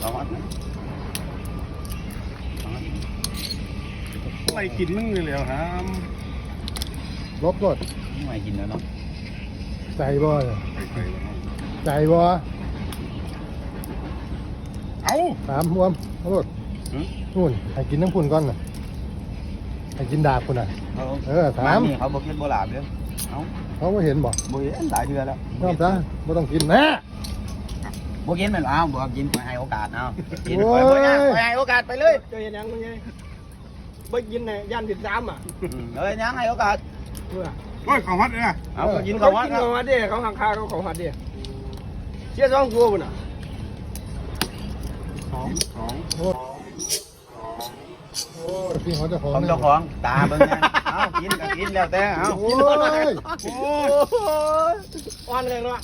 เอาฮอตนะอะไรกินมึงเลยแล้วครับลบกดไม่กินแล้วเนาะใจบ่เนี่ยไปไปแล้วใจบ่เอา ถามรวมเอารถนู่นให้กินน้ำพุ่นก่อนน่ะให้กินดาบพุ่นน่ะเขาเออถามนี่เขาบอกกินโบราณเด้อเอาเขาไม่เห็นบ่บ่เห็นหลายเดือนแล้วยอมซะไม่ต้องกินนะ บ่กินแมันเอาบ่กินไปให้โอกาสเอากินโอ้ไปยบ่ยากไปให้โอกาสไปเลยเจะเห็นยังมึงไงบ่กินในย่านติดซ้ำอะอืมเอ้ยยังให้โอกาสเพื่อโอ้ยของฮอตเลยนะเอาก็กินเขาเขาว่ากินของฮัดเด้เขาหักคาเขาของฮัดเด้เชี่ยสองตัวพุ่นอะสองสองโอ้โอ้พี่เขาเจะของของเจ้าของตาเบิ่งนะเอากินก็กินแล้วแต่เอาโอ้ยโอ้ยอ่อนเลยเนาะ